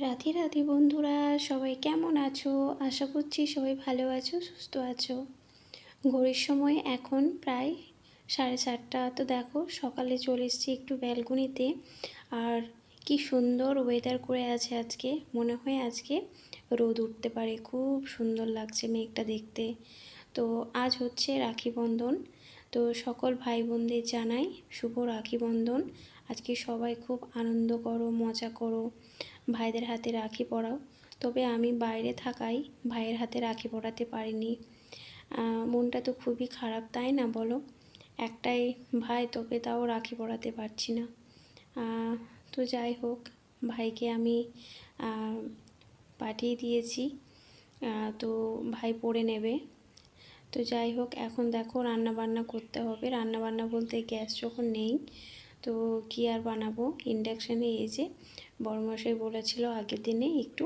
রাধে রাধে বন্ধুরা, সবাই কেমন আছো? আশা করছি সবাই ভালো আছো, সুস্থ আছো। ঘড়ির সময় এখন প্রায় সাড়ে চারটা তো দেখো, সকালে চলে এসেছি একটু ব্যালকনিতে। আর কি সুন্দর ওয়েদার করে আছে আজকে। মনে হয় আজকে রোদ উঠতে পারে। খুব সুন্দর লাগছে মেঘটা দেখতে। তো আজ হচ্ছে রাখি বন্ধন। তো সকল ভাই বোনদের জানাই শুভ রাখি বন্ধন। আজকে সবাই খুব আনন্দ করো, মজা করো। ভাইদের হাতে রাখি পরাও। তবে আমি বাইরে থাকাই ভাইয়ের হাতে রাখি পরাতে পারিনি। মনটা তো খুবই খারাপ, তাই না বলো? একটাই ভাই, তবে তাও রাখি পরাতে পারছি না। তো যাই হোক, ভাইকে আমি পাঠিয়ে দিয়েছি। তো ভাই পড়ে নেবে। তো যাই হোক, এখন দেখো রান্না বান্না করতে হবে। রান্না বান্না বলতে গ্যাস যখন নেই তো কী আর বানাবো? ইন্ডাকশানে এই যে বড়মশাই বলেছিল আগের দিনে একটু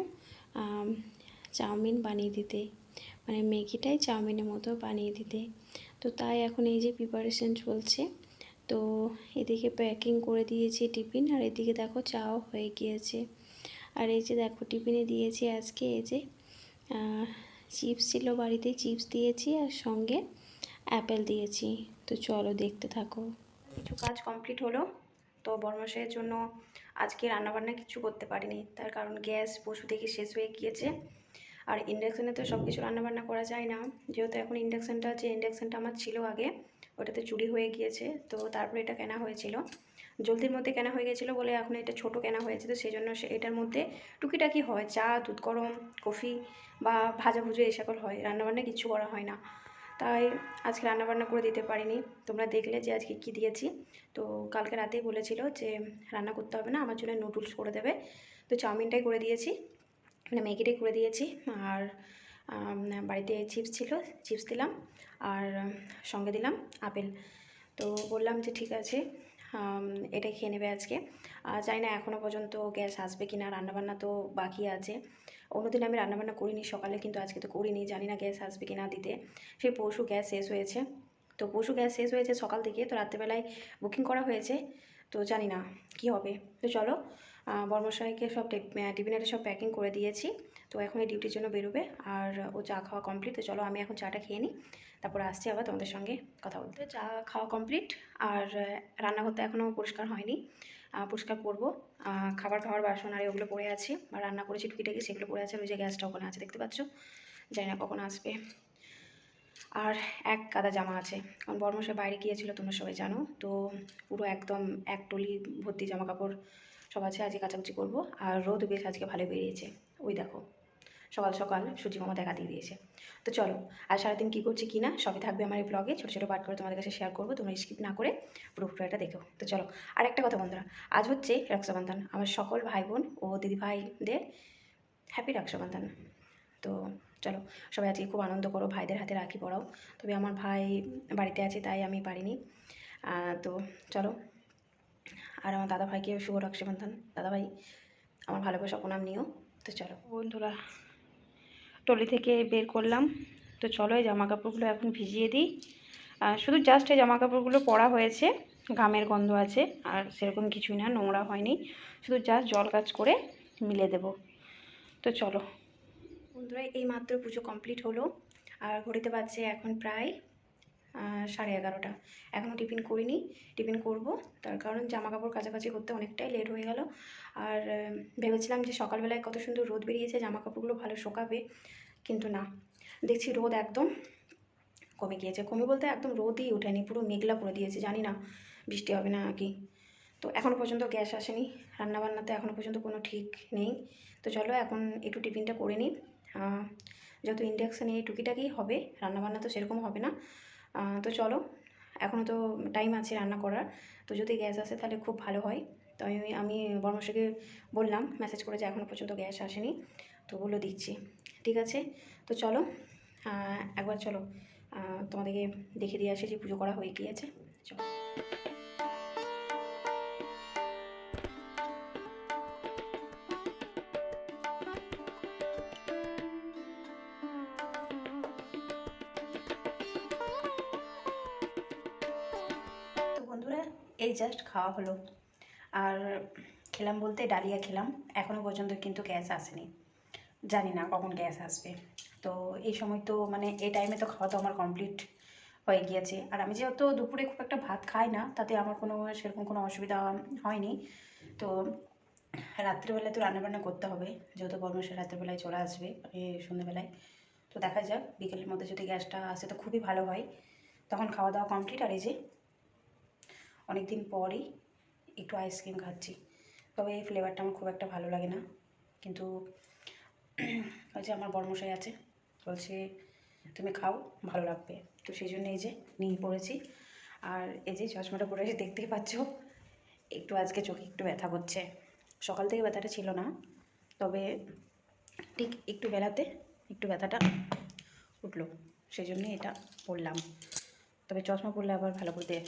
চাউমিন বানিয়ে দিতে। মানে ম্যাগিটাই চাউমিনের মতো বানিয়ে দিতে। তো তাই এখন এই যে প্রিপারেশন চলছে। তো এদিকে প্যাকিং করে দিয়েছি টিফিন, আর এদিকে দেখো চাও হয়ে গিয়েছে। আর এই যে দেখো টিফিনে দিয়েছি আজকে এই যে চিপস ছিল বাড়িতে চিপস দিয়েছি আর সঙ্গে অ্যাপেল দিয়েছি। তো চলো দেখতে থাকো। কিছু কাজ কমপ্লিট হলো, তো বর্মশের জন্য আজকে রান্নাবান্না কিছু করতে পারিনি। তার কারণ গ্যাস পশু থেকে শেষ হয়ে গিয়েছে। আর ইন্ডাকশানে তো সব কিছু রান্নাবান্না করা যায় না। যেহেতু এখন ইন্ডাকশানটা যে ইন্ডাকশানটা আমার ছিল আগে, ওটাতে চুরি হয়ে গিয়েছে, তো তারপরে এটা কেনা হয়েছিল। জলদির মধ্যে কেনা হয়ে গেছিল বলে এখন এটা ছোট কেনা হয়েছে, তো সেই জন্য সে এটার মধ্যে টুকিটাকি হয়। চা, দুধ গরম, কফি বা ভাজা ভুজো এই সকল হয়। রান্নাবান্না কিছু করা হয় না। তাই আজকে রান্নাবান্না করে দিতে পারিনি। তোমরা দেখলে যে আজকে কী দিয়েছি। তো কালকে রাতেই বলেছিল যে রান্না করতে হবে না, আমার জন্য নুডলস করে দেবে। তো চাউমিনটাই করে দিয়েছি মানে ম্যাগিটাই করে দিয়েছি। আর বাড়িতে চিপস ছিল চিপস দিলাম। আর সঙ্গে দিলাম আপেল। তো বললাম যে ঠিক আছে এটাই খেয়ে নেবে আজকে। জানি না এখনও পর্যন্ত গ্যাস আসবে কি না রান্নাবান্না তো বাকি আছে। অন্যদিন আমি রান্নাবান্না করিনি, সকালে কিন্তু আজকে তো করিনি, জানি না গ্যাস আসবে কি না দিতে। সেই পরশু গ্যাস শেষ হয়েছে। তো পরশু গ্যাস শেষ হয়েছে সকাল থেকে, তো রাত্রেবেলায় বুকিং করা হয়েছে, তো জানি না কি হবে। তো চলো বর্মশাইকে সব টিফিনারে সব প্যাকিং করে দিয়েছি। তো এখন এই ডিউটির জন্য বেরোবে। আর ও চা খাওয়া কমপ্লিট তো চলো আমি এখন চাটা খেয়ে নিই। তারপর আসছি আবার তোমাদের সঙ্গে কথা বলতে। চা খাওয়া কমপ্লিট আর রান্নাঘরটা এখনও পরিষ্কার হয়নি। পরিষ্কার করব। খাবার খাওয়ার বাসন আর ওগুলো পড়ে আছে। বা রান্না করেছি টুকিটাকি, সেগুলো পড়ে আছে। ওই যে গ্যাসটা ওখানে আছে, দেখতে পাচ্ছ? জানি না কখন আসবে। আর এক কাদা জামা আছে। কারণ বর্মশাই বাইরে গিয়েছিল, তোমরা সবাই জানো। তো পুরো একদম এক টলি ভর্তি জামা কাপড় সব আছে, আজকে কাচাকুচি করব। আর রোদ বেশ আজকে ভালো বেরিয়েছে। ওই দেখো। সকাল সকাল সূর্যি মামা দেখা দিয়ে দিয়েছে। তো চলো, আর সারাদিন কী করছি কি না, সবই থাকবে আমার এই ব্লগে ছোটো ছোটো পাঠ করে তোমাদের কাছে শেয়ার করব, তোমরা স্কিপ না করে পুরো পুরোটা দেখো। তো চলো, আর একটা কথা বন্ধুরা, আজ হচ্ছে রক্ষাবন্ধন আমার সকল ভাই বোন ও দিদি ভাইদের হ্যাপি রক্ষাবন্ধন তো চলো, সবাই আজকে খুব আনন্দ করো, ভাইদের হাতে রাখি পড়াও তবে আমার ভাই বাড়িতে আছে, তাই আমি পারিনি। তো চলো, আর আমার দাদা ভাইকে শুভ রক্ষাবন্ধন দাদা ভাই, আমার ভালোবাসা প্রণাম নিও। তো চলো। বন্ধুরা টলি থেকে বের করলাম। তো চলো এই জামা কাপড়গুলো এখন ভিজিয়ে দিই। শুধু জাস্ট এই জামা কাপড়গুলো পরা হয়েছে, ঘামের গন্ধ আছে, আর সেরকম কিছুই না, নোংরা হয়নি। শুধু জাস্ট জল কাজ করে মিলে দেব। তো চলো। বন্ধুরা এই মাত্র পুজো কমপ্লিট হলো। আর ঘড়িতে বাজছে এখন প্রায় সাড়ে এগারোটা। এখনও টিফিন করিনি, টিফিন করব। তার কারণ জামা কাপড় কাছাকাছি করতে অনেকটাই লেট হয়ে গেল। আর ভেবেছিলাম যে সকালবেলায় কত সুন্দর রোদ বেরিয়েছে জামা কাপড়গুলো ভালো শোকাবে, কিন্তু না। দেখছি রোদ একদম কমে গিয়েছে। কমে বলতে একদম রোদই ওঠেনি, পুরো মেঘলা করে দিয়েছে, জানি না বৃষ্টি হবে না কি। তো এখনও পর্যন্ত গ্যাস আসেনি রান্নাবান্নাতে এখনও পর্যন্ত কোনো ঠিক নেই। তো চলো এখন একটু টিফিনটা করে নিই। যেহেতু ইন্ডাকশানে টুকিটাকি হবে, রান্নাবান্না তো সেরকম হবে না। তো চলো এখনও তো টাইম আছে রান্না করার। তো যদি গ্যাস আসে তাহলে খুব ভালো হয়। তো আমি আমি বর্মশাকে বললাম মেসেজ করে যে এখনও পর্যন্ত গ্যাস আসেনি। তো বলল দিচ্ছি, ঠিক আছে? তো চলো একবার চলো তোমাদেরকে দেখে দিয়ে আসে যে পুজো করা হয়ে গিয়েছে চলো। এই জাস্ট খাওয়া হলো। আর খেলাম বলতে ডালিয়া খেলাম। এখনও পর্যন্ত কিন্তু গ্যাস আসেনি। জানি না কখন গ্যাস আসবে। তো এই সময় তো মানে এই টাইমে তো খাওয়া তো আমার কমপ্লিট হয়ে গিয়েছে। আর আমি যেহেতু দুপুরে খুব একটা ভাত খাই না, তাতে আমার কোনো সেরকম কোনো অসুবিধা হয়নি। তো রাত্রিবেলায় তো রান্নাবান্না করতে হবে। যেহেতু বর্মশাই রাত্রিবেলায় চলে আসবে এই সন্ধ্যেবেলায়। তো দেখা যাক, বিকেলের মধ্যে যদি গ্যাসটা আসে তো খুবই ভালো হয়। তখন খাওয়া দাওয়া কমপ্লিট আর এই যে অনেক দিন পরই একটু আইসক্রিম খাচ্ছি। তবে এই ফ্লেভারটা আমার খুব একটা ভালো লাগে না। কিন্তু ওই যে আমার বর্মশাই আছে, বলছে, তুমি খাও, ভালো লাগবে। তো সেই জন্য এই যে নিয়ে পড়েছি। আর এই যে চশমাটা পরে এসে দেখতেই পাচ্ছ, একটু আজকে চোখে একটু ব্যথা করছে। সকাল থেকে ব্যথাটা ছিল না, তবে ঠিক একটু বেলাতে একটু ব্যথাটা উঠল। সেই জন্যে এটা পরলাম। তবে চশমা পরলে আবার ভালো করে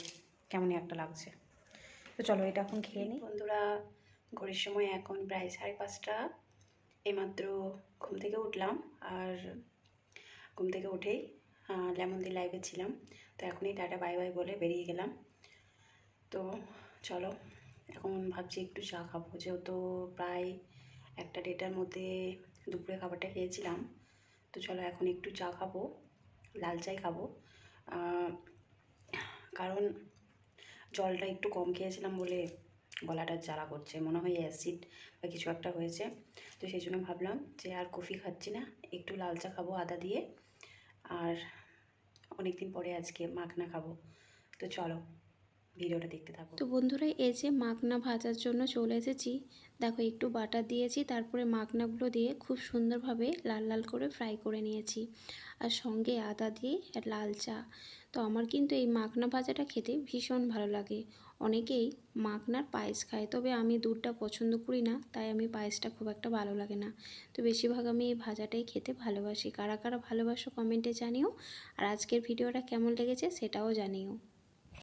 কেমনই একটা লাগছে। তো চলো এটা এখন খেয়ে নিই। বন্ধুরা ঘড়ির সময় এখন প্রায় সাড়ে পাঁচটা। এইমাত্র ঘুম থেকে উঠলাম আর ঘুম থেকে উঠেই লেমন দি লাইভে ছিলাম। তো এখনই টাটা বাই বাই বলে বেরিয়ে গেলাম। তো চলো এখন ভাবছি একটু চা খাব। যেহেতু প্রায় একটা ডেটার মধ্যে দুপুরে খাবারটা খেয়েছিলাম। তো চলো এখন একটু চা খাব লাল চাই খাব। কারণ জলটা একটু কম খেয়েছিলাম বলে গলাটা জ্বালা করছে, মনে হয় অ্যাসিড বা কিছু একটা হয়েছে। তো সেই জন্য ভাবলাম যে আর কফি খাচ্ছি না, একটু লাল চা খাব আদা দিয়ে, আর অনেক দিন পরে আজকে মাখনা খাব। তো চলো, ভিডিওটা দেখতে থাকো। তো বন্ধুরা, এই যে মাখনা ভাজার জন্য চলে এসেছি। দেখো, একটু বাটার দিয়েছি, তারপরে মাখনাগুলো দিয়ে খুব সুন্দরভাবে লাল লাল করে ফ্রাই করে নিয়েছি। আর সঙ্গে আদা দিয়ে লাল চা। তো আমার কিন্তু এই মাখনা ভাজাটা খেতে ভীষণ ভালো লাগে। অনেকেই মাখনার পায়েস খায়, তবে আমি দুধটা পছন্দ করি না, তাই আমি পায়েসটা খুব একটা ভালো লাগে না। তো বেশিরভাগ আমি এই ভাজাটাই খেতে ভালোবাসি। কারা কারা ভালোবাসো কমেন্টে জানিও। আর আজকের ভিডিওটা কেমন লেগেছে সেটাও জানিও।